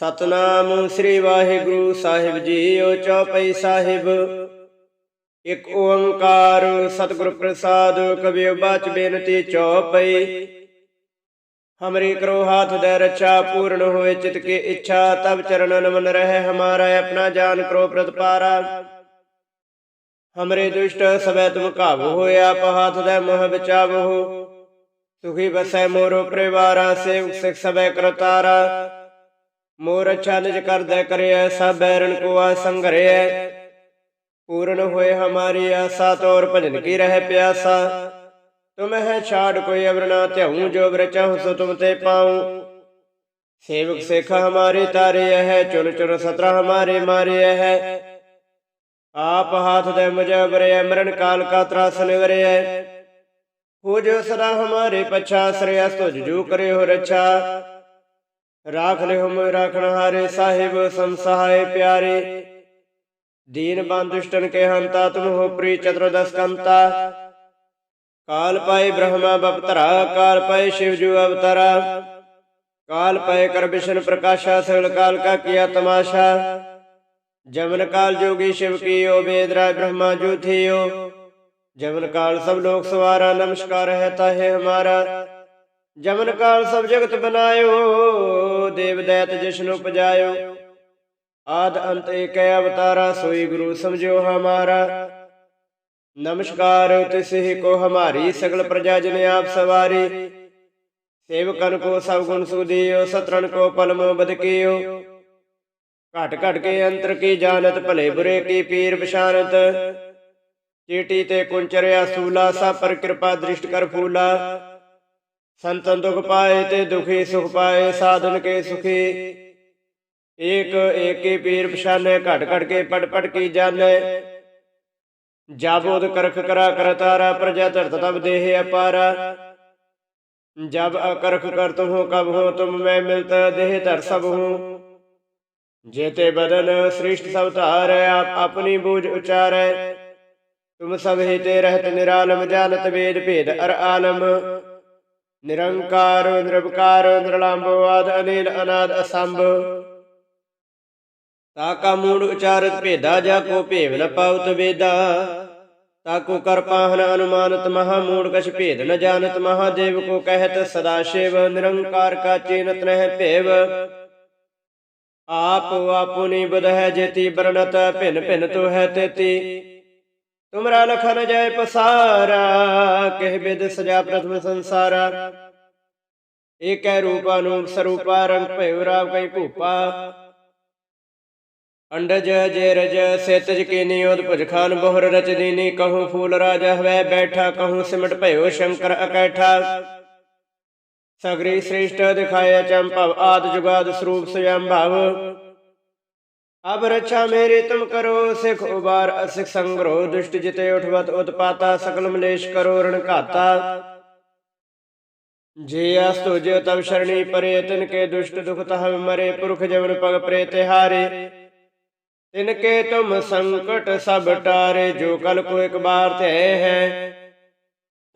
ਸਤਨਾਮ ਸ੍ਰੀ ਵਾਹਿਗੁਰੂ ਸਾਹਿਬ ਜੀਓ ਚੌਪਈ ਸਾਹਿਬ। ਇਕ ਓੰਕਾਰ ਸਤਿਗੁਰ ਪ੍ਰਸਾਦ ਕਬਿਓ ਬਾਚ ਬੇਨਤੀ ਚੌਪਈ। ਹਮਰੀ ਕਰੋ ਹਾਥ ਦੇ ਰੱਛਾ ਪੂਰਨ ਹੋਏ ਚਿਤ ਕੀ ਇੱਛਾ ਤਬ ਚਰਨਨ ਮਨ ਰਹਿ ਹਮਾਰਾ, ਆਪਣਾ ਜਾਨ ਕਰੋ ਪ੍ਰਤਪਾਰਾ। ਹਮਰੇ ਦੁਸ਼ਟ ਸਵੈ ਤੁਮ ਕਾਬੂ ਹੋਇਆ ਪਹਾਥ ਦੇ ਮੋਹ ਬਚਾਵੋ। ਸੁਖੀ ਬਸੈ ਮੋਰੋ ਪਰਿਵਾਰਾ, ਸੇਵਕ ਸਿਖ ਸਭੈ ਕਰਤਾਰਾ। ਮੋਰ ਅੱਛਾ ਨਿਜ ਕਰਦੈ ਕਰਿਐ, ਸਭ ਬੈਰਨ ਕੋ ਆ ਸੰਘਰਿਐ। ਪੂਰਨ ਹੋਏ ਹਮਾਰੀ ਆਸਾ, ਤੋਰ ਭਜਨ ਕੀ ਰਹਿ ਪਿਆਸਾ। ਤੁਮ ਹੈ ਛਾੜ ਕੋਈ ਅਵਰ ਨਾ ਜੋ ਬਰ ਸੋ ਤੁਮ ਤੇ ਪਾਉ। ਸੇਵਕ ਸਿਖ ਹਮਾਰੇ ਤਾਰੇ ਹੈ ਚੁਨ ਚੁਨ ਸਤਰਾ ਹਮਾਰੇ ਮਾਰੇ ਹੈ ਆਪ ਹਾਥ ਦੇ ਮੁਜਬਰੇ ਮਰਨ ਕਾਲ ਕਾ ਤਰਾਸ ਨਿਵਰਿਐ ਹੋ ਜੋ ਸਦਾ ਹਮਾਰੇ ਪਛਾ ਸ੍ਰੇਯਸ ਤੁਜ ਜੂ ਕਰੇ ਹੋ ਰਛਾ। ਰਾਖ ਲਿਓ ਮੋਇ ਰਾਖਣ ਹਾਰੇ ਸਾਹਿਬ ਸੰਸਹਾਏ ਪਿਆਰੇ ਦੀਨ ਬੰਦੁਸ਼ਟਨ ਕੇ ਹੰਤਾ ਤੁਮ ਹੋ ਪ੍ਰੀ ਚਤੁਰਦਸ ਕੰਤਾ ਕਾਲ ਪਾਏ ਬ੍ਰਹਮਾ ਬਪਤਰਾ ਕਾਲ ਪਾਏ ਸ਼ਿਵ ਜੂ ਅਵਤਰਾ ਕਾਲ ਪਾਏ ਕਰ ਵਿਸ਼ਨ ਪ੍ਰਕਾਸ਼ਾ ਸਗਲ ਕਾਲ ਕਾ ਕੀਆ ਤਮਾਸ਼ਾ ਜਮਨ ਕਾਲ ਜੋਗੀ ਸ਼ਿਵ ਕੀਓ ਵੇਦ ਰਾਜ ਬ੍ਰਹਮਾ ਜੂ ਥਿਓ ਜਮਨ ਕਾਲ ਸਭ ਲੋਕ ਸਵਾਰਾ ਨਮਸਕਾਰ ਹੈ ਤਾਹੇ ਹਮਾਰਾ ਜਮਨ ਕਾਲ ਸਭ ਜਗਤ ਬਨਾਇਓ ਦੇਵ ਦੈਤ ਜਿਸਨੂੰ ਪਜਾਇਓ। ਆਦ ਅੰਤ ਏਕੈ ਅਵਤਾਰਾ, ਸੋਈ ਗੁਰੂ ਸਮਝੋ ਹਮਾਰਾ। ਨਮਸਕਾਰ ਤਿਸਹਿ ਕੋ ਹਮਾਰੀ ਸਗਲ ਪ੍ਰਜਾ ਜਨ ਆਪ ਸਵਾਰੀ। ਸੇਵਕਨ ਕੋ ਸਭ ਗੁਣ ਸੁਦੀਓ ਸਤਰਨ ਕੋ ਪਲਮ ਬਦਕੀਓ ਘਟ ਘਟ ਕੇ ਅੰਤਰ ਕੀ ਜਾਣਤ, ਭਲੇ ਬੁਰੇ ਕੀ ਪੀਰ ਪਛਾਨਤ ਚੀਟੀ ਤੇ ਕੁੰਚਰਿਆ ਸੂਲਾ ਸਾ ਪਰ ਕਿਰਪਾ ਦ੍ਰਿਸ਼ਟ ਕਰ ਫੂਲਾ। ਸੰਤਨ ਦੁਖ ਪਾਏ ਤੇ ਦੁਖੀ ਸੁਖ ਪਾਏ, ਸਾਧਨ ਕੇ ਸੁਖੀ। ਏਕ ਏਕੇ ਪੀਰ ਪਛਾਨੇ, ਘਟ ਘਟ ਕੇ ਪਟ ਪਟ ਕੀ ਜਾਣੈ। ਜਾਬੋਦ ਕਰਖ ਕਰਾ ਕਰਤਾਰਾ ਪ੍ਰਜਾ ਧਰਤ ਤਬ ਦੇਹ ਅਪਾਰਾ। ਜਬ ਅਕਰਖ ਕਰ ਤੁਮ ਹੋ, ਕਬ ਹੋ, ਤੁਮ ਮੈਂ ਮਿਲਤ ਦੇਹ ਧਰ ਸਭ ਹੂੰ। ਜੇਤੇ ਬਦਨ ਸ੍ਰਿਸ਼ਟ ਸਭ ਧਾਰੈ, ਆਪ ਆਪਣੀ ਬੂਝ ਉਚਾਰੈ। ਤੁਮ ਸਭ ਹੀ ਤੇ ਰਹਿਤ ਨਿਰਾਲਮ ਜਾਣਤ ਵੇਦ ਭੇਦ ਅਰ ਆਲਮ। ਨਿਰੰਕਾਰ ਨਿਰਭਕਾਰ ਨਿਰਲੰਭ ਆਦ ਅਨੀਲ, ਅਨਾਦ, ਅਸੰਭ। ਤਾ ਕਾ ਮੂੜ ਉਚਾਰਤ ਭੇਦਾ, ਜਾ ਕੋ ਭੇਵ ਨ ਪਾਉਤ ਵੇਦਾ। ਤਾ ਕੋ ਕਰ ਪਾਹਨ ਅਨੁਮਾਨਤ ਮਹਾ ਮੂੜ, ਕਛ ਭੇਦ ਨ ਜਾਣਤ ਮਹਾਦੇਵ ਕੋ ਕਹਿਤ ਸਦਾ ਸ਼ਿਵ। ਨਿਰੰਕਾਰ ਕਾ ਚੀਨਤ ਨਹਿ ਭੇਵ। ਆਪ ਆਪੁਨੀ ਬੁਧ ਹੈ ਜੇਤੀ ਬਰਣਤ ਭਿਨ ਭਿਨ ਤੋ ਹੈ ਤੇਤੀ। ਤੁਮਰਾ ਲਖਨ ਜੈ ਪਸਾਰਾ, ਕਹਿ ਬਿਦ ਸਜਾ ਪ੍ਰਥਮ ਸੰਸਾਰਾ। ਏਕੈ ਰੂਪਾ ਨੂੰ ਸਰੂਪਾ, ਰੰਗ ਭਇਓ ਰਾਵ ਕਈ ਭੂਪਾ। ਅੰਡਜ ਜੇਰਜ ਸੇਤਜ ਕੀਨੀ ਉਦ ਭੁਜ ਖਾਨ ਬਹੁਰ ਰਚ ਕਹੂੰ ਫੂਲ ਰਾਜਾ ਹਵੈ ਬੈਠਾ, ਕਹੂੰ ਸਿਮਟ ਭਇਓ ਸ਼ੰਕਰ ਅਕੈਠਾ। ਸਗਰੀ ਸ੍ਰੇਸ਼ਟ ਦਿਖਾਇਆ ਚੰਪਵ ਆਦ ਜੁਗਾਦ ਸਰੂਪ ਸਯੰ ਭਵ। ਅਬ ਰੱਛਾ ਮੇਰੀ ਤੁਮ ਕਰੋ, ਸਿਖ ਉਬਾਰ, ਅਸਿਖ ਸੰਗਰੋ, ਦੁਸ਼ਟ ਜਿਤੇ ਉਠਵਤ, ਉਤਪਾਤਾ, ਸਕਲ ਮਲੇਸ਼ ਕਰੋ, ਰਣ ਘਾਤਾ। ਜੇ ਅਸ ਤੁਜ ਤਬ ਸ਼ਰਣੀ ਪਰੇ, ਤਿਨ ਕੇ ਦੁਸ਼ਟ ਦੁਖ ਤਹ ਮਰੇ, ਪੁਰਖ ਜਵਨ ਪਗ ਪ੍ਰੇ ਤਿਹਾਰੇ ਤਿਨ ਕੇ ਤੁਮ ਸੰਕਟ ਸਭ ਟਾਰੇ, ਜੋ ਕਲ ਕੋ ਇੱਕ ਬਾਰ ਤੇ ਹੈ।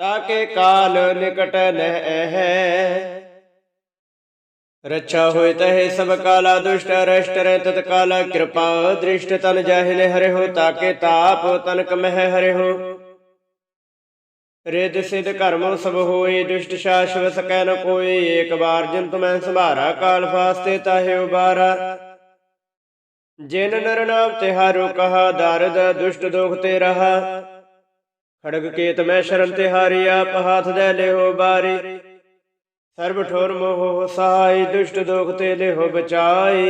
ਤਾਕੇ ਕਾਲ ਨਿਕਟ ਨਹਿ ਰੱਛਾ ਹੋਇ ਤਹਿ ਸਭ ਕਾਲਾ ਦੁਸ਼ਟ ਰਸ਼ਟ ਰਹਿ ਤਤ ਕਾਲਾ ਕਿਰਪਾ ਦ੍ਰਿਸ਼ਟ ਤਨ ਜਾਹਿ ਹਰਿ ਹੋ ਤਾਕੇ ਤਾਪ ਤਨਕ ਮਹਿ ਹਰਿ ਹੋ ਰਿਦ ਸਿਧ ਕਰਮ ਸਭ ਹੋਏ ਦੁਸ਼ਟ ਸ਼ਾਸ਼ਵ ਸਕੈ ਨ ਕੋਈ ਏਕ ਬਾਰ ਜਿਨ ਤੁਮੈ ਸੰਭਾਰਾ ਕਾਲ ਫਾਸਤੇ ਤਾਹਿ ਉਬਾਰਾ ਜਿਨ ਨਰ ਨਾਮ ਤਿਹਾਰੋ ਕਹਾ ਦਰਦ ਦੁਸ਼ਟ ਦੋਖ ਤੇ ਰਹਾ ਖੜਗ ਕੇਤ ਮੈਂ ਸ਼ਰਨ ਤਿਹਾਰੀ ਆਪ ਹਾਥ ਦੇ ਲਿਓ ਬਾਰੀ ਸਰਬ ਠੋਰ ਮੋਹ ਸਹਾਈ ਦੁਸ਼ਟ ਦੋਖ ਤੇ ਲਿਓ ਬਚਾਈ।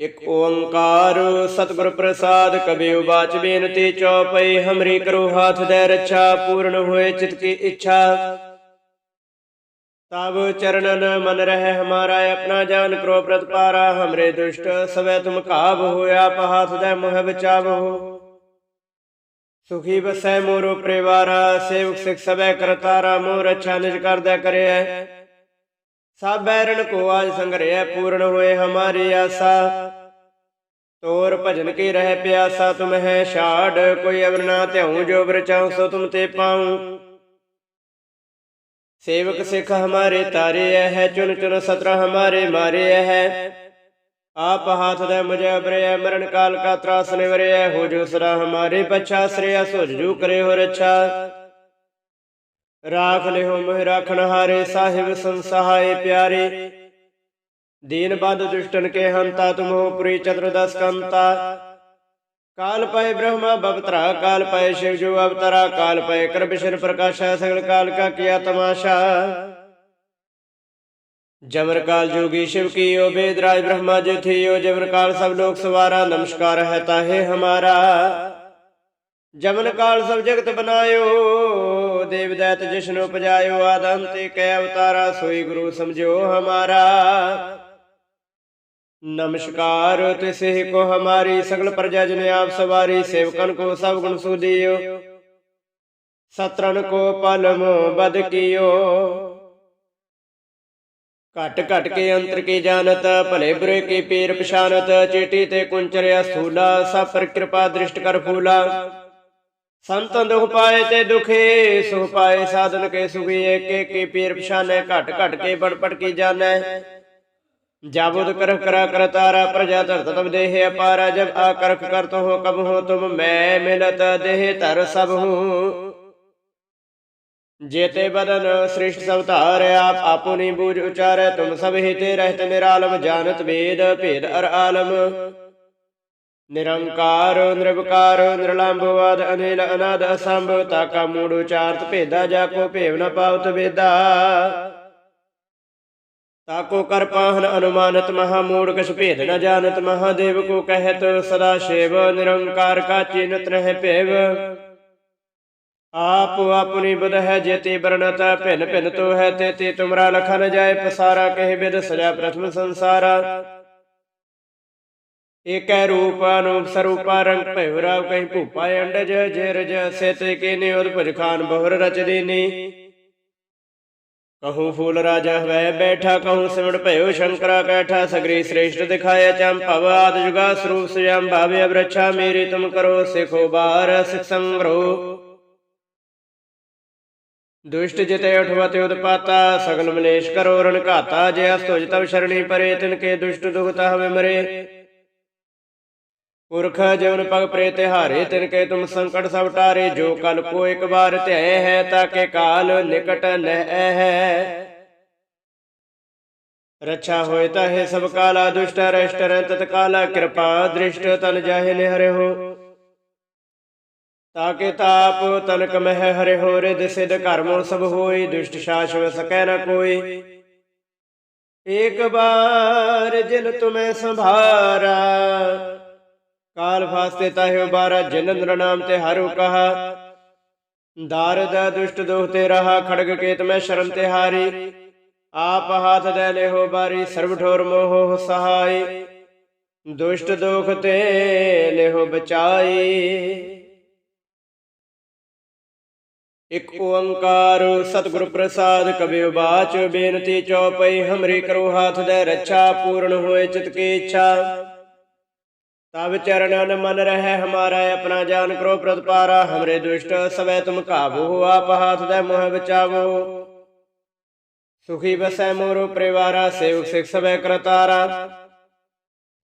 ਇਕ ਓੰਕਾਰ ਸਤਿਗੁਰ ਪ੍ਰਸਾਦ ਕਬਿਉ ਬਾਚ ਬੇਨਤੀ ਚੌਪਈ, ਹਮਰੀ ਕਰੋ ਹਾਥ ਦੇ ਰੱਛਾ, ਪੂਰਨ ਹੋਏ ਚਿਤ ਕੀ ਇੱਛਾ। ਤਬ ਚਰਨਨ ਮਨ ਰਹਿ ਹਮਾਰਾ, ਆਪਣਾ ਜਾਨ ਕਰੋ ਪ੍ਰਤਪਾਰਾ, ਹਮਰੇ ਦੁਸ਼ਟ ਸਵੈ ਤੁਮ ਕਾਬ ਹੋਇਆ, ਪਹਾਥ ਦੇ ਮੋਹ ਬਚਾਵੋ ਸੁਖੀ ਬਸੈ ਮੋਰੋ ਪਰਿਵਾਰ, ਸੇਵਕ ਸਿਖ ਸਭੈ ਕਰਤਾਰਾ ਮੋਹ ਰਛਾ ਨਿਜ ਕਰਦਾ ਕਰਿਆ ਸਭ ਬੈਰਨ ਕੋ ਆਜ ਸੰਗਰਿਆ ਪੂਰਨ ਹੋਏ ਹਮਾਰੀ ਆਸਾ। ਤੋਰ ਭਜਨ ਕੀ ਰਹਿ ਪਿਆਸਾ, ਤੁਮ ਹੈ ਛਾੜ, ਕੋਈ ਅਵਨਾ ਧਿਉ ਜੋ ਬਰਚਾਉ ਸੋ ਤੁਮ ਤੇ ਪਾਉ। ਸੇਵਕ ਸਿਖ ਹਮਾਰੇ ਤਾਰੇ ਹੈ, ਚੁਨ ਚੁਨ ਸਤਰਾ ਹਮਾਰੇ ਮਾਰੇ ਹੈ। ਆਪ ਹਾਥ ਦੇ ਮੁਝੇ ਅਬਰੇ ਮਰਨ ਕਾਲ ਕਾ ਤਰਾਸ ਨਿਵਰਿਆ ਹੋ ਜੋ ਸਰਾ ਹਮਾਰੇ ਪਛਾ ਸ੍ਰਿਆ ਸੁਝ ਜੂ ਕਰੇ ਹੋ ਰੱਛਾ। ਰਾਖ ਲਿਓ ਮਹਿ ਰਾਖਣ ਹਾਰੇ, ਸਾਹਿਬ ਸੰਸਹਾਏ ਪਿਆਰੇ। ਦੀਨ ਬੰਦ ਦੁਸ਼ਟਨ ਕੇ ਹੰਤਾ, ਤੁਮੋ ਪੁਰੀ ਚਤੁਰਦਸ ਕੰਤਾ। ਕਾਲ ਪਏ ਬ੍ਰਹਮਾ, ਬਵਤਰਾ ਕਾਲ ਪਏ ਸ਼ਿਵ ਜੋ, ਅਵਤਰਾ ਕਾਲ ਪਏ ਕਰਬਿਸ਼ਨ ਪ੍ਰਕਾਸ਼ਾ, ਸਗਲ ਕਾਲ ਕਾ ਕੀਆ ਤਮਾਸ਼ਾ। किया तमाशा जमर काल जोगी शिव की यो वेद राज ब्रह्मा जो थी यो जमर काल सब लोग सवारा नमस्कार है ताहे हमारा जमन काल सब जगत बनायो देव दैत जिष्णु उपजायो आदंत कै अवतारा सोई गुरु समझो हमारा नमस्कार तिसे को हमारी सगल प्रजा जन आप सवारी सेवकन को सब गुण सुदियो सत्रन को पलम बद कियो ਘਟ ਘਟ ਕੇ ਅੰਤਰ ਕੀ ਜਾਣਤ, ਭਲੇ ਬੁਰੇ ਕੀ ਪੀਰ ਪਛਾਨਤ ਚੇਟੀ ਤੇ ਕੁੰਚਰਿਆ ਸੂਲਾ ਸਭ ਕਿਰਪਾ ਦ੍ਰਿਸ਼ਟ ਕਰ ਫੂਲਾ। ਸੰਤਨ ਦੁਖ ਪਾਏ ਤੇ ਦੁਖੇ, ਸੁਖ ਪਾਏ ਸਾਧਨ ਕੇ ਸੁਖੀ ਏਕ ਏਕ ਪੀਰ ਪਛਾਨੈ, ਘਟ ਘਟ ਕੇ ਬੜਪੜ ਕੀ ਜਾਣੈ। ਜਾਬੁਦ ਕਰਹ ਕਰਾ ਕਰ ਤਾਰਾ, ਪ੍ਰਜਾ ਧਰਤ ਤਬ ਦੇਹ ਅਪਾਰਾ, ਜਬ ਆ ਕਰਖ ਕਰਤ ਹੋ ਕਬ ਹੋ ਤੁਮ ਮੈਂ ਮਿਲਤ, ਦੇਹ ਧਰ ਸਭ ਹੂੰ। ਜੇਤੇ ਬਦਨ ਸ੍ਰਿਸ਼ਟ ਸਵਤਾਰ ਆਪ ਆਪੁਨੀ ਬੂਝ ਉਚਾਰੈ, ਤੁਮ ਸਭ ਹਿਤੇ ਰਹਿਤ ਨਿਰਾਲਮ, ਜਾਣਤ ਵੇਦ, ਭੇਦ ਅਰ ਆਲਮ। ਨਿਰੰਕਾਰ, ਨਿਰਵਕਾਰ ਨਿਰਲੰਭਵਾਦ ਅਨੇਲ, ਅਨਾਦ ਅਸੰਭਵ ਤਾਕਾ, ਮੂੜ, ਉਚਾਰਤ, ਭੇਦਾ ਜਾ ਕੋ ਭੇਵ ਨ ਪਾਵਤ ਵੇਦਾ। ਤਾਕੋ ਕਰ ਪਾਹਨ ਅਨੁਮਾਨਤ ਮਹਾ ਮੂੜ, ਕਛ ਭੇਦ ਨ ਜਾਣਤ ਮਹਾਦੇਵ ਕੋ ਕਹਿਤ, ਸਦਾ ਸ਼ੇਵ, ਨਿਰੰਕਾਰ ਕਾ ਚਿੰਤ ਰਹਿ ਭੇਵ। ਆਪ ਆਪਣੀ ਬੁਧ ਹੈ ਜੇਤੀ ਬਰਨਤ ਭਿਨ ਭਿੰਨ ਤੋ ਹੈ ਤੇ ਤੇ ਤੁਮਰਾ ਲਖਨ ਜਾਏ ਪਸਾਰਾ ਕਹਿ ਬਿਦ ਸਜਾ ਪ੍ਰਥਮ ਸੰਸਾਰਾ। ਏਕੈ ਰੂਪ ਅਨੂਪ ਸਰੂਪਾ ਰੰਗ ਭਇ ਰਾਵ ਕਹੀਂ ਭੂਪਾ ਅੰਡਜ ਜਿਰਜ ਸਿਤ ਕੇ ਨਿਉਦ ਖਾਨ ਬਹੁਰ ਰਚ ਦੀਨੀ। ਕਹੂੰ ਫੂਲ ਰਾਜਾ ਹਵੈ ਬੈਠਾ, ਕਹੂ ਸਿਮੜ ਭਇਓ ਸ਼ੰਕਰਾ ਕੈਠਾ ਸਗਰੀ ਸ੍ਰੇਸ਼ਟ ਦਿਖਾਇਆ ਚੰ ਭਵ ਆਦ ਜੁਗਾ ਸਰੂਪ ਸਯੰ ਭਾਵੇ ਅਬਰਛਾ ਮੇਰੀ ਤੁਮ ਕਰੋ ਸਿਖੋ ਬਾਰ ਸਿਖ ਸੰਗਰੋ। ਦੁਸ਼ਟ ਜਿਤੇ ਉਠਵਤੇ ਉਦਪਾਤਾ ਸਗਲ ਮਲੇਸ਼ ਕਰੋ ਰਣ ਘਾਤਾ, ਜੇ ਅਸਤੁਜ ਤਵ ਸ਼ਰਣੀ ਪਰੇ, ਤਿਨ ਕੇ ਦੁਸ਼ਟ ਦੁਖਤ ਹਵੇ ਮਰੇ ਪੁਰਖ ਜਵਨ ਪਗ ਪ੍ਰੇ ਤਿਹਾਰੇ ਤਿਨ ਕੇ ਤੁਮ ਸੰਕਟ ਸਭ ਟਾਰੇ, ਜੋ ਕਲ ਕੋ ਇੱਕ ਵਾਰ ਧਿਆਏ ਹੈ ਤਾਕੇ ਕਾਲ ਨਿਕਟ ਨਹਿ ਹੈ। ਰੱਛਾ ਹੋਏ ਤਾ ਹੈ ਸਭ ਕਾਲਾ ਦੁਸ਼ਟ ਰਸ਼ਟ ਰੰਤ ਕਾਲਾ ਕਿਰਪਾ, ਦ੍ਰਿਸ਼ਟ ਤਨ ਜਾਹੇ ਨੇ ਹੋ ਤਾਕੇ ਤਾਪ, ਤਨਕ ਮਹਿ ਹਰੇ ਹੋ ਰਿਦ ਕਰਮੋ ਸਭ ਹੋਈ, ਦੁਸ਼ਟ ਸ਼ਾਸਵ ਸਕੈ ਨ ਕੋਈ। ਏਕ ਬਾਰ ਜਿਨ ਤੁਮੈ ਸੰਭਾਰਾ, ਕਾਲ ਫਾਸਤੇ ਤਾਹਿਓ ਬਾਰਾ ਜਨੰਦਰ ਨਾਮ ਤੇ ਹਰਿ ਕਹਾ ਦਾਰਦ ਦੁਸ਼ਟ ਦੋਖ ਤੇ ਰਹਾ, ਖੜਗ ਕੇਤ ਮੈਂ ਸ਼ਰਨ ਤੇ ਹਾਰੀ। ਆਪ ਹਾਥ ਦੇ ਲਿਹੋ ਬਾਰੀ, ਸਰਬ ਠੋਰ ਮੋਹ ਸਹਾਈ। ਦੁਸ਼ਟ ਦੋਖ ਤੇ ਲਿਹੋ ਬਚਾਈ। ਇਕ ਓੰਕਾਰ ਸਤਿਗੁਰ ਪ੍ਰਸਾਦ ਕਬਿ ਬਾਚ ਬੇਨਤੀ ਚਉਪਈ ਹਮਰੀ ਕਰੋ ਹਾਥ ਦੇ ਰੱਛਾ, ਪੂਰਨ ਹੋਏ ਚਿਤ ਕੀ ਇੱਛਾ। ਤਬ ਚਰਨਨ ਮਨ ਰਹਿ, ਹਮਾਰਾ ਆਪਣਾ ਜਾਨ ਕਰੋ ਪ੍ਰਤਪਾਰਾ, ਹਮਰੇ ਦੁਸ਼ਟ ਸਵੈ ਤੁਮ ਕਾਬੂ ਆਪ ਹਾਥ ਦੇ ਮੋਹ ਬਚਾਵੋ। ਸੁਖੀ ਬਸੈ ਮੋਰੋ ਪਰਿਵਾਰਾ, ਸੇਵਕ ਸਿਖ ਸਵੈ ਕਰਤਾਰਾ।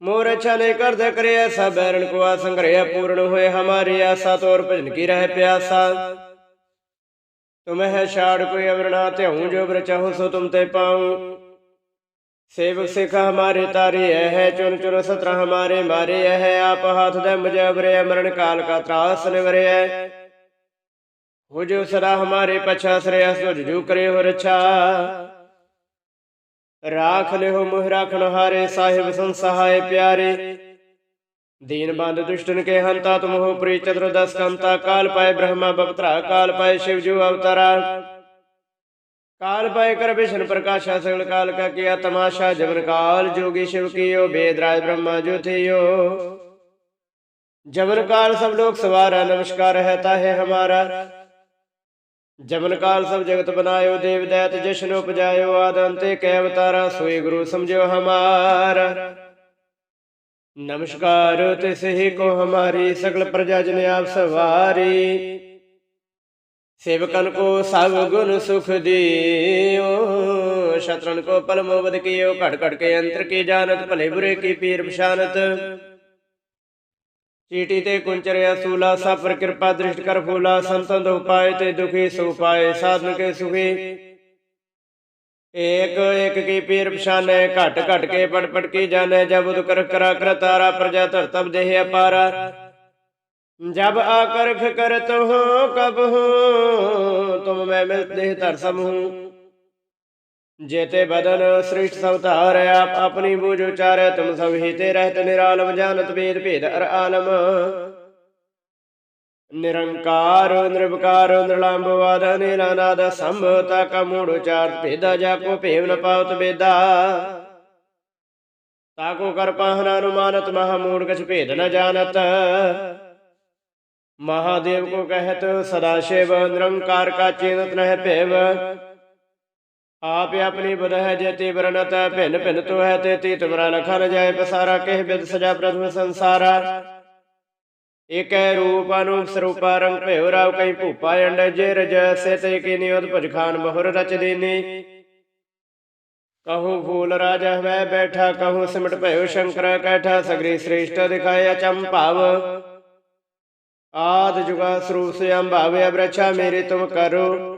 ਮੋਰ ਛਨੇ ਕਰਦ ਕਰਿਆ ਸਭ ਬੈਰਨ ਕੋ ਸੰਗ੍ਰਹਿ ਪੂਰਨ ਹੋਏ ਹਮਾਰੀ ਆਸਾ, ਤੋਰ ਭਜਨ ਕੀ ਰਹਿ ਪਿਆਸਾ। ਤੁਮ ਹੈ ਛਾੜ ਕੋਈ ਅਵਰਣਾ ਧਿਉ ਜੋ ਬਰ ਚਾਹੂ ਸੋ ਤੁਮ ਤੇ ਪਾਉ। ਸੇਵਕ ਸਿਖ ਹਮਾਰੇ ਤਾਰੇ ਹੈ ਚੁਨ ਚੁਨ ਸਤਰਾ ਹਮਾਰੇ ਮਾਰੇ ਹੈ। ਆਪ ਹੱਥ ਦੇ ਮੁਝੇ ਬਰੇ ਅਮਰਨ ਕਾਲ ਕਾ ਤਰਾਸ ਨਿਵਰੇ ਹੋ ਜੋ ਸਦਾ ਹਮਾਰੇ ਪਛਾ ਸਰਿਆ ਸੁਜ ਜੂ ਕਰੇ ਹੋ ਰਛਾ। ਰਾਖ ਲਿਓ ਮੁਹ ਰਾਖਣ ਹਾਰੇ ਸਾਹਿਬ ਸੰਸਹਾਏ ਪਿਆਰੇ। दीन बंद दुष्टन के हंता तुम हो प्री चतुर्दश कंता काल पाए ब्रह्मा बपत्रा काल पाए शिव जो अवतारा काल पाए कर विष्णु प्रकाशा सगल काल का किया तमाशा जबन काल जोगी शिव कियो वेद राज ब्रह्मा जो थियो जबन काल सब लोग सवारा नमस्कार रहता है हमारा जबन काल सब जगत बनायो देव दैत जशन उपजायो आदंते कै अवतारा सोई गुरु समझो हमारा ਨਮਸਕਾਰ ਤਿਸਹਿ ਕੋ ਹਮਾਰੀ ਸਗਲ ਪ੍ਰਜਾ ਜਨ ਆਪ ਸਵਾਰੀ। ਸੇਵਕਨ ਕੋ ਸਭ ਗੁਣ ਸੁਖ ਦਿਓ, ਸ਼ਤਰਨ ਕੋ ਪਲਮ ਕੀਓ ਘਟ ਘਟ ਕੇ ਅੰਤਰ ਕੀ ਜਾਨਤ ਭਲੇ ਬੁਰੇ ਕੀ ਪੀਰ ਪਛਾਨਤ। ਚੀਟੀ ਤੇ ਕੁੰਚਰਿਆ ਸੂਲਾ ਸਭ ਪਰ ਕਿਰਪਾ ਦ੍ਰਿਸ਼ਟ ਕਰ ਫੂਲਾ, ਸੰਤਨ ਦੋ ਪਾਏ ਤੇ ਦੁਖੀ ਸੁ ਪਾਏ, ਸਾਧਨ ਕੇ ਸੁਖੀ। ਏਕ ਏਕ ਕੀ ਪੀਰ ਪਛਾਨੈ, ਘਟ ਘਟ ਕੇ ਪੜ ਪੜ ਕੀ ਜਾਣੈ, ਜਬ ਉਦ ਕਰ ਕਰਾ ਕਰ ਤਾਰਾ ਪ੍ਰਜਾ ਧਰ ਤਬ ਦੇਹ ਅਪਾਰ। ਜਬ ਆਕਰਖ ਕਰ ਤੋ ਕਬ ਹੂੰ, ਤੁਮ ਮੈਂ ਮਿਲ ਦੇਹ ਧਰ ਸਮ ਹੂੰ। ਜੇਤੇ ਬਦਨ ਸ੍ਰਿਸ਼ਟ ਸਵਤਾਰ ਆਪ ਆਪਣੀ ਬੂਝ ਉਚਾਰੈ, ਤੁਮ ਸਭ ਹੀ ਤੇ ਰਹਿਤ ਨਿਰਾਲਮ ਜਾਨਤ ਵੇਦ ਭੇਦ ਅਰ ਆਲਮ। ਨਿਰੰਕਾਰ ਨਿਰਵਕਾਰ ਨਿਰਲੰਭ ਵਾਦ ਨਿਰਨਾਦ ਸੰਭਵ ਤਕ ਮੂੜ ਉਚਾਰ ਭੇਦਾ ਜਾ ਕੋ ਭੇਵ ਨ ਪਾਵਤ ਬੇਦਾ ਤਾਕੋ ਕਰ ਪਾਹਨਾ ਅਨੁਮਾਨਤ ਮਹਾ ਮੂੜ ਕਛ ਭੇਦ ਨ ਜਾਣਤ ਮਹਾਦੇਵ ਕੋ ਕਹਿਤ ਸਦਾ ਸ਼ਿਵ ਨਿਰੰਕਾਰ ਕਾ ਚੇਨਤ ਨਹਿ ਭੇਵ ਆਪ ਆਪਣੀ ਬੁਧ ਹੈ ਜੇ ਤੇ ਵਰਨਤ ਭਿੰਨ ਭਿੰਨ ਤੋ ਹੈ ਤੇ ਤੀ ਤੁਮਰਾ ਲਖਨ ਜਾਏ ਪਸਾਰਾ ਏਕੈ ਰੂਪ ਅਨੂਪ ਸਰੂਪ ਰੰਗ ਭਇਓ ਰਾਵ ਕਈ ਭੂਪਾ ਅੰਡ ਜੇ ਰਜ ਸੇ ਤੇ ਕੀ ਨਿਯੋਤ ਭਜ ਖਾਨ ਮਹੁਰ ਰਚ ਦੇਨੀ। ਕਹੂੰ ਫੂਲ ਰਾਜ ਹਵੈ ਬੈਠਾ, ਕਹੂੰ ਸਿਮਟ ਭਇਓ ਸ਼ੰਕਰ ਕੈਠਾ, ਸਗਰੀ ਸ੍ਰੇਸ਼ਟ ਦਿਖਾਇ ਅਚੰਭ ਭਾਵ। ਆਦ ਜੁਗਾ ਸਰੂਪ ਸਿਆਮ ਭਾਵੇ ਅਬਰਛਾ, ਮੇਰੇ ਤੁਮ ਕਰੋ।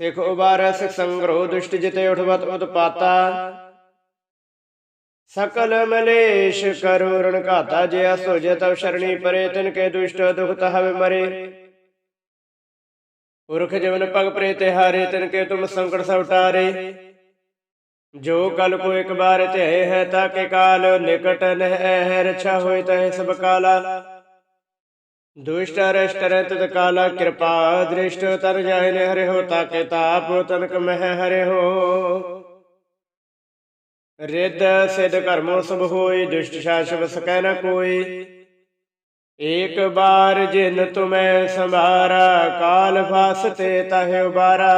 ਸਿਖ ਉਬਾਰ, ਸਿਖ ਸੰਗਰੋ ਦੁਸ਼ਟ ਜਿਤੇ ਉਠਵਤ ਉਤਪਾਤਾ। ਸਕਲ ਮਲੇਸ਼ ਕਰੋ ਰਣ ਘਾਤਾ ਜਿਆ ਸੋਜੇ ਤਵ ਸ਼ਰਣੀ ਪਰੇ, ਤਿਨ ਕੇ ਦੁਸ਼ਟ ਦੁਖ ਤਹਵੇ ਮਰੇ। ਪੁਰਖ ਜਵਨ ਪਗ ਪ੍ਰੇ ਤੇ ਹਾਰੇ, ਤਿਨ ਕੇ ਤੁਮ ਸੰਕਟ ਸਭ ਟਾਰੇ। ਜੋ ਕਲ ਕੋ ਇੱਕ ਬਾਰ ਤੇ ਹੈ ਤਾਕੇ ਕਾਲ ਨਿਕਟ ਨਹਿ ਹੈ ਰਛਾ ਹੋਇ ਤਹਿ ਸਭ ਕਾਲਾ। ਦੁਸ਼ਟ ਅਰਸ਼ਟ ਰਹਿ ਤਤ ਕਾਲਾ, ਕਿਰਪਾ ਦ੍ਰਿਸ਼ਟ ਤਰ ਜਾਇ ਨੇ ਹਰਿ ਹੋ ਤਾਕੇ ਤਾਪ ਤਨਕ ਮਹਿ ਹਰਿ ਹੋ ਰਿੱਧ ਸਿਧ ਕਰਮੋ ਸਭ ਹੋਈ ਦੁਸ਼ਟ ਸ਼ਾਸਵ ਸਕੈ ਨ ਕੋਈ ਏਕ ਬਾਰ ਜਿਨ ਤੁਮੈ ਸੰਭਾਰਾ, ਕਾਲ ਫਾਸਤੇ ਤਾਹਿ ਉਬਾਰਾ।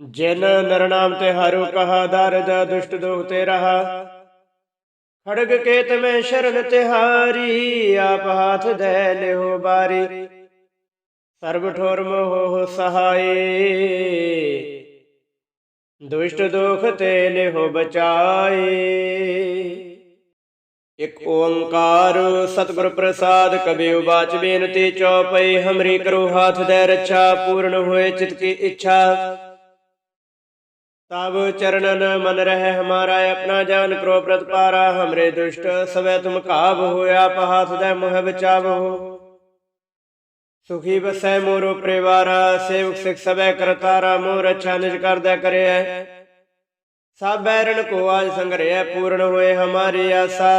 ਜਿਨ ਨਰ ਤੇ ਹਰਿ ਕਹਾ, ਦਰਦ ਦੁਸ਼ਟ ਦੋਖ ਤੇ ਰਹਾ। ਖੜਗ ਕੇਤ ਮੈਂ ਸ਼ਰਨ ਤਿਹਾਰੀ, ਆਪ ਹਾਥ ਦੇ ਲਿਓ ਬਾਰੀ। ਸਰਬ ਠੋਰ ਮੋਹ ਸਹਾਈ ਦੁਸ਼ਟ ਦੁਖ ਤੇ ਲਿਹੁ ਬਚਾਏ। ਇਕ ਓੰਕਾਰ ਸਤਿਗੁਰ ਪ੍ਰਸਾਦ ਕਬਿਉ ਬਾਚ ਬੇਨਤੀ ਚੌਪਈ ਹਮਰੀ ਕਰੋ ਹਾਥ ਦੇ ਰੱਛਾ, ਪੂਰਨ ਹੋਏ ਚਿਤ ਕੀ ਇੱਛਾ। ਤਬ ਚਰਨਨ ਮਨ ਰਹਿ ਹਮਾਰਾ, ਆਪਣਾ ਜਾਨ ਕਰੋ ਪ੍ਰਤਪਾਰਾ, ਹਮਰੇ ਦੁਸ਼ਟ ਸਵੈ ਤੁਮ ਕਾਬ ਹੋਇਆ, ਪਹਾਥ ਦੇ ਮੋਹ ਵਿਚਾਵੋ ਸੁਖੀ ਬਸੈ ਮੋਰੋ ਪਰਿਵਾਰ, ਸੇਵਕ ਸਿਖ ਸਭੈ ਕਰਤਾਰਾ ਮੋਹ ਰਛਾ ਨਿਜ ਕਰਦਾ ਕਰਿਆ ਸਭ ਬੈਰਣ ਕੋ ਆਜ ਸੰਗਰਿਆ ਪੂਰਨ ਹੋਏ ਹਮਾਰੀ ਆਸਾ।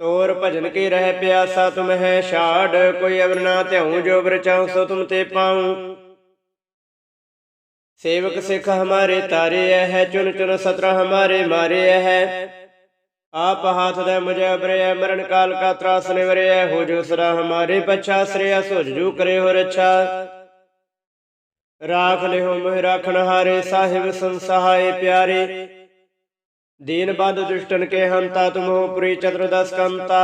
ਤੋਰ ਭਜਨ ਕੇ ਰਹਿ ਪਿਆਸਾ, ਤੁਮ ਹੈ ਛਾੜ, ਕੋਈ ਅਵਨਾ ਧਿਉ ਜੋ ਬਰਚਾਉ ਸੋ ਤੁਮ ਤੇ ਪਾਉ। ਸੇਵਕ ਸਿਖ ਹਮਾਰੇ ਤਾਰੇ ਹੈ, ਚੁਨ ਚੁਨ ਸਤਰਾ ਹਮਾਰੇ ਮਾਰੇ ਹੈ। आप हाथ दे मुझे अबरे मरण काल का त्रास निवरे हो जो सरा हमारे पछा श्रेय सुजू करे हो रच्छा राख ले हो मोह राखन हारे साहिब संसहाय प्यारे दीन बंद दुष्टन के हंता तुम हो पुरी चतुर्दश कंता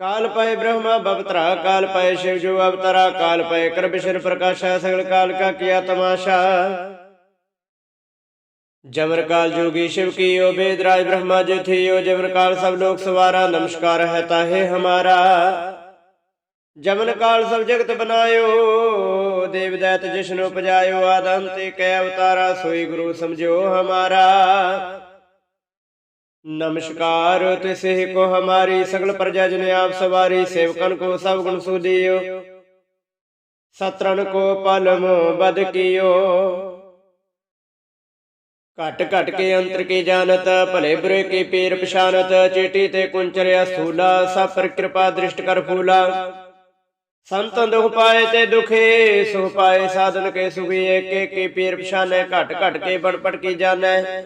काल पाए ब्रह्मा बवतरा काल पाए शिव जो अवतरा काल पाए कर विष्णु प्रकाशा सगल काल का किया तमाशा जमर काल जोगी शिव की यो वेदराज ब्रह्मा जो थी यो जमर काल सब लोग सवारा नमस्कार है ताहे हमारा जमन काल सब जगत बनायो देव दैत जिष्णु उपजायो आदंत कै अवतारा सोई गुरु समझो हमारा नमस्कार तिसे को हमारी सगल प्रजा जन आप सवारी सेवकन को सब गुण सुदियो सत्रन को पलम बद कियो ਘਟ ਘਟ ਕੇ ਅੰਤਰ ਕੀ ਜਾਣਤ, ਭਲੇ ਬੁਰੇ ਕੀ ਪੀਰ ਪਛਾਨਤ ਚੇਟੀ ਤੇ ਕੁੰਚਰਿਆ ਸੂਲਾ ਸਭ ਪਰ ਕਿਰਪਾ ਦ੍ਰਿਸ਼ਟ ਕਰ ਫੂਲਾ। ਸੰਤਨ ਦੁਖ ਪਾਏ ਤੇ ਦੁਖੇ, ਸੁਖ ਪਾਏ ਸਾਧਨ ਕੇ ਸੁਖੀ ਏਕ ਏਕ ਕੀ ਪੀਰ ਪਛਾਨੈ ਘਟ ਘਟ ਕੇ ਬੜਪੜ ਕੀ ਜਾਣੈ।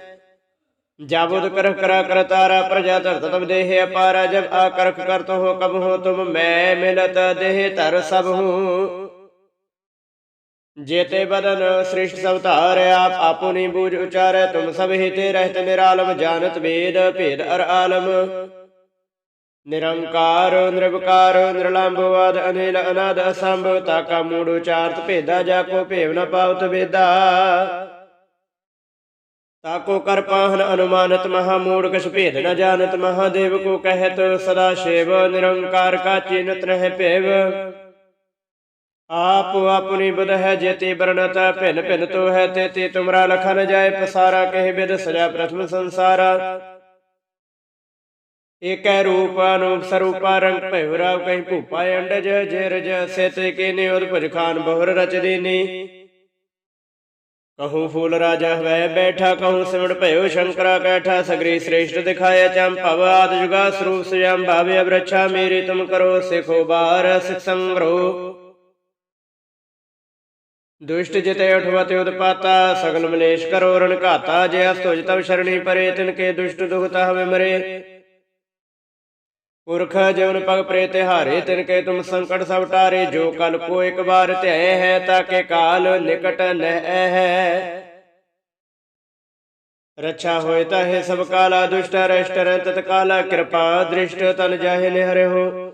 ਜਾਬੁਦ ਕਰਹ ਕਰਾ ਕਰਤਾਰਾ ਪ੍ਰਜਾ ਧਰਤ ਤਬ ਦੇਹ ਅਪਾਰਾ, ਜਬ ਆਕਰਖ ਕਰਤ ਹੋ ਕਬ ਹੋ ਤੁਮ ਮੈਂ ਮਿਲਤ, ਦੇਹ ਧਰ ਸਭ ਹੂੰ। ਜੇਤੇ ਬਦਨ ਸ੍ਰਿਸ਼ਟ ਸਵਤਾਰ ਆਪ ਆਪੋ ਨੀ ਬੂਝ ਉਚਾਰੈ, ਤੁਮ ਸਭ ਹਿਤੇ ਰਹਿਤ ਨਿਰਾਲਮ, ਜਾਣਤ ਵੇਦ ਭੇਦ ਅਰ ਆਲਮ। ਨਿਰੰਕਾਰ, ਨਿਰਵਕਾਰ ਨਿਰਲੰਭਵਾਦ ਅਨਿਲ, ਅਨਾਦ, ਅਸੰਭ, ਤਾਕਾ, ਮੂੜ, ਉਚਾਰਤ, ਭੇਦਾ, ਜਾ ਕੋ ਭੇਵ ਨ ਪਾਉਤ ਵੇਦਾ। ਤਾਕੋ ਕਰ ਪਾਹਨ ਅਨੁਮਾਨਤ ਮਹਾ ਮੂੜ, ਕਛ ਭੇਦ ਨ ਜਾਣਤ ਮਹਾਦੇਵ ਕੋ ਕਹਿਤ, ਸਦਾ ਸ਼ੇਵ ਨਿਰੰਕਾਰ ਕਾ ਚਿੰਤ ਰਹਿ ਆਪ ਆਪਣੀ ਬੁਧ ਹੈ ਜੇਤੀ ਬਰਨਤ ਭਿਨ ਭਿੰਨ ਤੋ ਹੈ ਤੇ ਤੁਮਰਾ ਲਖਨ ਜਾਏ ਪਸਾਰਾ, ਕਹਿ ਬਿਦ ਸਜਾ ਪ੍ਰਥਮ ਸੰਸਾਰਾ। ਏਕੈ ਰੂਪ ਅਨੂਪ ਸਰੂਪਾ ਰੰਗ ਭਇਓ ਰਾਵ ਕਹੀਂ ਭੂਪਾ ਅੰਡਜ, ਜੇ ਰਜ ਸੇਤ ਕੇ ਨਿਉਦ ਖਾਨ ਬਹੁਰ ਰਚ ਦੀਨੀ। ਕਹੂੰ ਫੂਲ ਰਾਜਾ ਹਵੈ ਬੈਠਾ, ਕਹੂ ਸਿਮੜ ਭਇਓ ਸ਼ੰਕਰਾ ਕੈਠਾ ਸਗਰੀ ਸ੍ਰੇਸ਼ਟ ਦਿਖਾਇਆ ਚੰ ਭਵ ਆਦ ਜੁਗਾ ਸਰੂਪ ਸਯੰ ਭਾਵੇ ਅਬਰਛਾ ਮੇਰੀ ਤੁਮ ਕਰੋ ਸਿਖੋ ਬਾਰ ਸਿਖ ਸੰਗਰੋ। ਦੁਸ਼ਟ ਜਿਤੇ ਉਠਵਤੇ ਉਦਪਾਤਾ ਸਗਲ ਮਲੇਸ਼ ਕਰੋ ਰਣ ਘਾਤਾ, ਜੇ ਅਸਤੁਜ ਤਵ ਸ਼ਰਣੀ ਪਰੇ, ਤਿਨ ਕੇ ਦੁਸ਼ਟ ਦੁਖਤਾ ਹਵੇ ਮਰੇ ਪੁਰਖ ਜਵਨ ਪਗ ਪ੍ਰੇ ਤਿਹਾਰੇ ਤਿਨ ਕੇ ਤੁਮ ਸੰਕਟ ਸਭ ਟਾਰੇ, ਜੋ ਕਲ ਕੋ ਇੱਕ ਵਾਰ ਧਿਆਏ ਹੈ ਤਾਕੇ ਕਾਲ ਨਿਕਟ ਨਹਿ ਹੈ। ਰੱਛਾ ਹੋਏ ਤਾਹੇ ਸਭ ਕਾਲਾ ਦੁਸ਼ਟ ਰਸ਼ਟ ਤਤ ਕਿਰਪਾ ਦ੍ਰਿਸ਼ਟ ਤਨ ਜਾਹੇ ਨਿਹਰੇ ਹੋ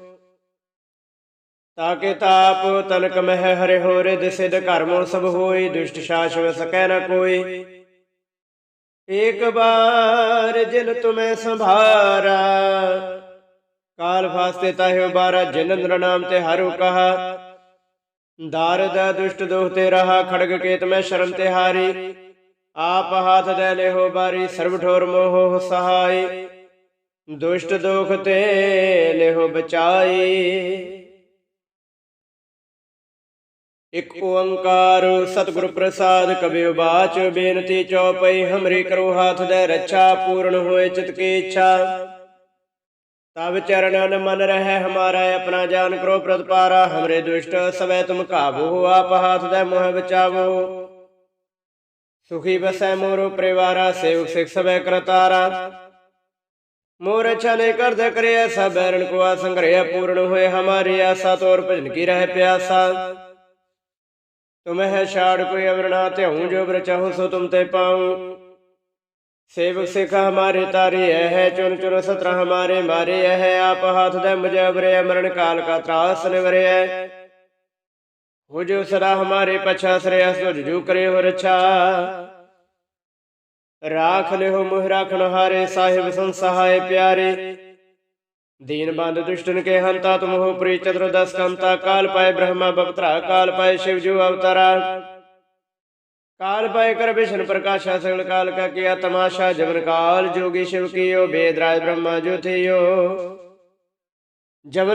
ਤਾਕੇ ਤਾਪ ਤਨਕ ਮਹਿ ਹਰਿ ਹੋ ਰਿਦ ਸਿਧ ਕਰਮੋ ਸਭ ਹੋਈ, ਦੁਸ਼ਟ ਸ਼ਾਸਵ ਸਕੈ ਨ ਕੋਈ। ਏਕ ਬਾਰ ਜਿਨ ਤੁਮੈ ਸੰਭਾਰਾ, ਕਾਲ ਫਾਸਤੇ ਤਾਹਿਓ ਬਾਰਾ ਜਿਨ ਨਰ ਨਾਮ ਤੇ ਹਰਿ ਕਹਾ। ਦਾਰਦ ਦੁਸ਼ਟ ਦੋਹ ਤੇ ਰਹਾ, ਖੜਗ ਕੇਤ ਮੈਂ ਸ਼ਰਮ ਤੇ ਹਾਰੀ। ਆਪ ਹਾਥ ਦੇ ਲਿਹੋ ਬਾਰੀ, ਸਰਬ ਠੋਰ ਮੋਹ ਸਹਾਈ। ਦੁਸ਼ਟ ਦੋਖ ਤੇ ਲਿਹੋ ਬਚਾਈ। ਇਕ ਓੰਕਾਰ ਸਤਿਗੁਰ ਪ੍ਰਸਾਦ ਕਬਿਉ ਬਾਚ ਬੇਨਤੀ ਚਉਪਈ, ਹਮਰੀ ਕਰੋ ਹਾਥ ਦੇ ਰੱਛਾ, ਪੂਰਨ ਹੋਏ ਚਿਤ ਕੀ ਇੱਛਾ। ਤਬ ਚਰਨਨ ਮਨ ਰਹਿ, ਹਮਾਰਾ ਆਪਣਾ ਜਾਨ ਕਰੋ ਪ੍ਰਤਪਾਰਾ, ਹਮਰੇ ਦੁਸ਼ਟ ਸਵੈ ਤੁਮ ਕਾਬੂ ਆਪ ਹਾਥ ਦੇ ਮੋਹ ਬਚਾਵੋ। ਸੁਖੀ ਬਸੈ ਮੋਰੋ ਪਰਿਵਾਰਾ, ਸੇਵਕ ਸਿਖ ਸਵੈ ਕਰਤਾਰਾ। ਮੋਰ ਛਨੇ ਕਰਦ ਕਰਿਆ ਸਭ ਰਣ ਕੋ ਸੰਗ੍ਰਹਿ ਪੂਰਨ ਹੋਏ ਹਮਾਰੀ ਆਸਾ, ਤੋਰ ਭਜਨ ਕੀ ਰਹਿ ਪਿਆਸਾ। ਤੁਮਹਿ ਛਾੜ ਕੋਈ ਅਵਰਣਾ ਧਿਉ ਜੋ ਬਰ ਸੋ ਤੁਮ ਤੇ ਪਾਉ। ਸੇਵਕ ਸਿਖ ਹਮਾਰੇ ਤਾਰੇ ਹੈ ਚੁਨ ਚੁਨ ਸਤਰ ਹਮਾਰੇ ਮਾਰੇ ਹੈ ਆਪ ਹਾਥ ਦੇ ਮੁਝ ਅਬਰੇ ਅਮਰਨ ਕਾਲ ਕਾ ਤਰਾਸ ਨਿਵਰਿਐ ਹੋ ਜੋ ਸਦਾ ਹਮਾਰੇ ਪਛਾ ਸਰੇ ਸੁਜ ਜੂ ਕਰੇ ਹੋ ਰਛਾ। ਰਾਖ ਲਿਓ ਮੁਹ ਰਾਖਣ ਹਾਰੇ, ਸਾਹਿਬ ਸੰਸਹਾਏ ਪਿਆਰੇ। ਦੀਨ ਬੰਦ ਦੁਸ਼ਟਨ ਕੇ ਹੰਤਾ ਤੁਮ ਹੋ ਪ੍ਰੀ ਚਤੁਰਦਸ ਕੰਤਾ, ਕਾਲ ਪਾਏ ਬ੍ਰਹਮਾ ਬਪਤਰਾ, ਕਾਲ ਪਾਏ ਸ਼ਿਵ ਜੂ ਅਵਤਾਰਾ। ਕਾਲ ਪਾਏ ਕਰ ਵਿਸ਼ਨ ਪ੍ਰਕਾਸ਼ਾ ਸਗਲ ਕਾਲ ਕਾ ਕੀਆ ਤਮਾਸ਼ਾ ਜਬਨ ਕਾਲ, ਜੋਗੀ ਸ਼ਿਵ ਕੀਓ, ਬੇਦ ਬ੍ਰਹਮਾ ਜੋ ਥਿਓ।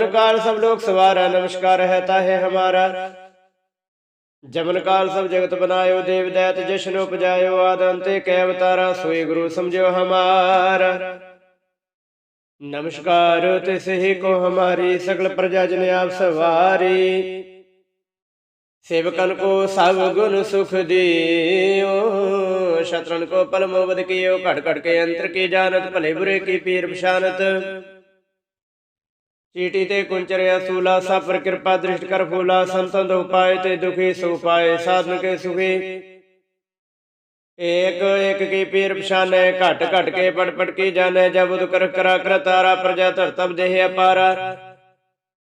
ਕਾਲ ਸਭ ਲੋਕ ਸਵਾਰਾ, ਨਮਸਕਾਰ ਹੈ ਤਾਹੇ ਹਮਾਰਾ। ਜਬਨ ਕਾਲ ਸਭ ਜਗਤ ਬਨਾਇਓ, ਦੇਵ ਦੈਤ ਜਸ਼ਨ ਉਪਜਾਇਓ, ਆਦ ਅੰਤੇ ਕੈ ਅਵਤਾਰਾ, ਸੋਈ ਗੁਰੂ ਸਮਝਿਓ ਹਮਾਰਾ। ਨਮਸਕਾਰ ਤਿਸ ਹੀ ਕੋ ਹਮਾਰੀ ਸਗਲ ਪ੍ਰਜਾ ਜਨ ਆਪ ਸਵਾਰੀ। ਸੇਵਕਨ ਕੋ ਸਭ ਗੁਣ ਸੁਖ ਦਿਓ, ਸ਼ਤਰਨ ਕੋ ਪਲ ਮੋਵਦ ਕੀਓ ਘਟ ਘਟ ਕੇ ਅੰਤਰ ਕੀ ਜਾਣਤ, ਭਲੇ ਬੁਰੇ ਕੀ ਪੀਰ ਪਛਾਨਤ। ਚੀਟੀ ਤੇ ਕੁੰਚਰਿਆ ਸੂਲਾ ਸਾਪਰ ਕਿਰਪਾ ਦ੍ਰਿਸ਼ਟ ਕਰ ਫੂਲਾ, ਸੰਤਨ ਦੁਖ ਪਾਏ ਤੇ ਦੁਖੀ ਸੁਖ ਪਾਏ, ਸਾਧਨ ਕੇ ਸੁਖੀ। ਏਕ ਏਕ ਕੀ ਪੀਰ ਪਛਾਨੈ, ਘਟ ਘਟ ਕੇ ਪੜ ਪੜ ਕੀ ਜਾਣੈ, ਜਬ ਉਦ ਕਰ ਕਰਾ ਕਰ ਤਾਰਾ ਪ੍ਰਜਾ ਧਰ ਤਬ ਦੇਹ ਅਪਾਰਾ।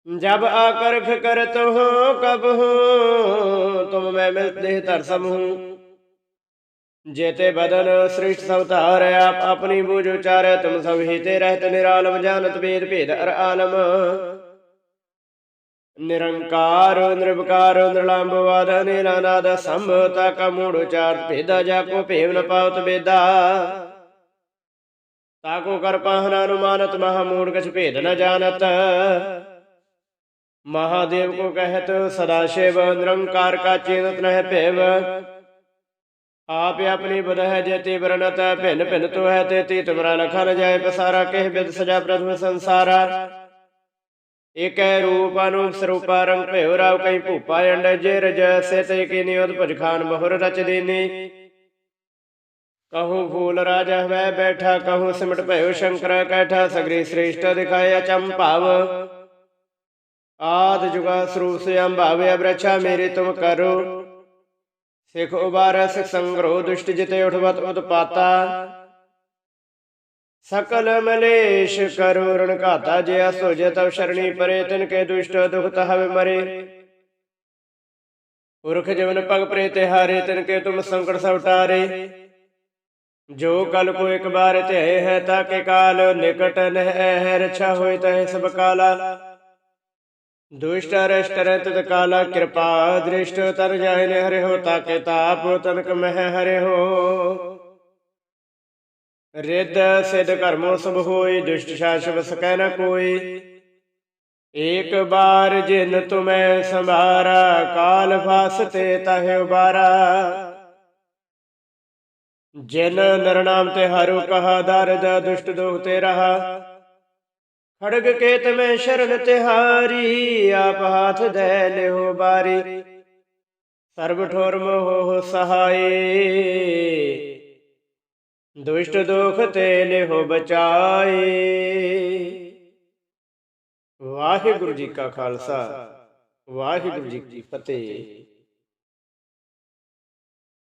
ਜਬ ਆਕਰਖ ਕਰਤ ਹੋ ਕਬ ਹੋ, ਤੁਮ ਮੈਂ ਮਿਲਤ ਦੇਹ ਧਰ ਸਮੂਹ ਜੇਤੇ ਬਦਨ ਸ੍ਰਿਸ਼ਟ ਸਭ ਧਾਰ, ਆਪ ਆਪਣੀ ਬੂਝ ਉਚਾਰੈ, ਤੁਮ ਸਭ ਹੀ ਤੇ ਰਹਿਤ ਨਿਰਾਲਮ, ਜਾਣਤ ਵੇਦ ਭੇਦ, ਅਰ ਆਲਮ। ਨਿਰੰਕਾਰ, ਨਿਰਵਕਾਰ ਨਿਰਲੰਭਵਾਦ ਨਿਰਾਨਾਦ ਸੰਭਤਾ ਕਾ ਮੂੜ ਉਚਾਰ ਭੇਦਾ, ਜਾ ਕੋ ਭੇਵ ਨ ਪਾਵਤ ਬੇਦਾ। ਤਾਕੋ ਕਰ ਪਾਹਨ ਅਨੁਮਾਨਤ, ਮਹਾ ਮੂੜ ਕਛ ਭੇਦ ਨ ਜਾਣਤ। ਮਹਾਦੇਵ ਕੋ ਕਹਿਤ, ਸਦਾ ਸ਼ਿਵ, ਨਿਰੰਕਾਰ ਕਾ ਚੇਨਤ ਨਹਿ ਭੇਵ। ਆਪ ਆਪਣੀ ਬੁਧ ਜੇਤੀ ਵਰਣਤ, ਭਿੰਨ ਭਿੰਨ ਤੋ ਹੈ ਤੇਤੀ, ਤੁਮਰਾ ਲਖਾ ਜਾਏ ਪਸਾਰਾ, ਕਹਿ ਬਿਦ ਸਜਾ ਪ੍ਰਥਮ ਸੰਸਾਰਾ। ਏਕੈ ਰੂਪ ਅਨੂਪ ਸਰੂਪਾ ਰੰਗ ਭਇਓ ਰਾਵ ਕਹੀਂ ਭੂਪਾ ਅੰਡ ਜੇ ਰਜ ਸੇ ਤੇ ਕੀ ਨਿਉਦ ਭੁਜ ਖਾਨ ਬਹੁਰ ਰਚ ਦੀਨੀ। ਕਹੂੰ ਫੂਲ ਰਾਜਾ ਹਵੈ ਬੈਠਾ, ਕਹੂੰ ਸਿਮਟ ਭਇਓ ਸ਼ੰਕਰ ਕੈਠਾ, ਸਗਰੀ ਸ੍ਰੇਸ਼ਟ ਦਿਖਾਏ ਅਚੰਭਵ ਆਦ ਜੁਗਾ ਸਰੂਪ ਸਿਅੰ ਭਾਵੇ ਅਬਰਛਾ ਮੇਰੇ ਤੁਮ ਕਰੋ। ਸਿਖ ਉਬਾਰੈ, ਸਿਖ ਸੰਗਰੋ ਦੁਸ਼ਟ ਜਿਤੇ ਉਠਵਤ ਉਤਪਾਤਾ। ਸਕਲ ਮਲੇਸ਼ ਕਰੋ ਘਾਤਾ ਜਿਆ ਸੋਜੇ ਤਵ ਸ਼ਰਣੀ ਪਰੇ, ਤਿਨ ਕੇ ਦੁਸ਼ਟ ਦੁਖ ਤਹਵ ਮਰੇ। ਪੁਰਖ ਜਵਨ ਪਗ ਪ੍ਰੇ ਤੇ ਹਾਰੇ, ਤਿਨ ਕੇ ਤੁਮ ਸੰਕਟ ਸਭ ਟਾਰੇ। ਜੋ ਕਲ ਕੋ ਇੱਕ ਬਾਰ ਧਿਆਏ ਹੈ ਤਾਕੇ ਕਾਲ ਨਿਕਟ ਨਹਿ ਹੈ, ਰਛਾ ਹੋਇ ਤੈ ਸਭ ਕਾਲਾ। ਦੁਸ਼ਟ ਅਰਸ਼ਟ ਰਤ ਕਾਲਾ, ਕਿਰਪਾ ਦ੍ਰਿਸ਼ਟ ਤਰ ਜਾਇ ਨੇ ਹਰਿ ਹੋ ਤਾਕੇ ਤਾਪ ਤਨਕ ਮਹਿ ਹਰਿ ਹੋ। ਰਿੱਧ ਸਿਧ ਕਰਮੋ ਸਭ ਹੋਈ ਦੁਸ਼ਟ ਸ਼ਾਸਵ ਸਕੈ ਨ ਕੋਈ ਏਕ ਬਾਰ ਜਿਨ ਤੁਮੈ ਸੰਭਾਰਾ, ਕਾਲ ਫਾਸਤੇ ਤਹਿ ਉਬਾਰਾ। ਜਿਨ ਨਰਨਾਮ ਤੇ ਹਰੁ ਕਹਾ, ਦਰਦ ਦੁਸ਼ਟ ਦੋਖ ਤੇ ਰਹਾ। ਖੜਗ ਕੇਤ ਮੈਂ ਸ਼ਰਨ ਤਿਹਾਰੀ, ਆਪ ਹਾਥ ਦੇ ਲਿਓ ਬਾਰੀ। ਸਰਬ ਠੋਰ ਮੋਹ ਸਹਾਈ ਦੁਸ਼ਟ ਦੋਖ ਤੇ ਲਿਓ ਬਚਾਏ। ਵਾਹਿਗੁਰੂ ਜੀ ਕਾ ਖਾਲਸਾ। ਵਾਹਿਗੁਰੂ ਜੀ ਕੀ ਫਤਿਹ।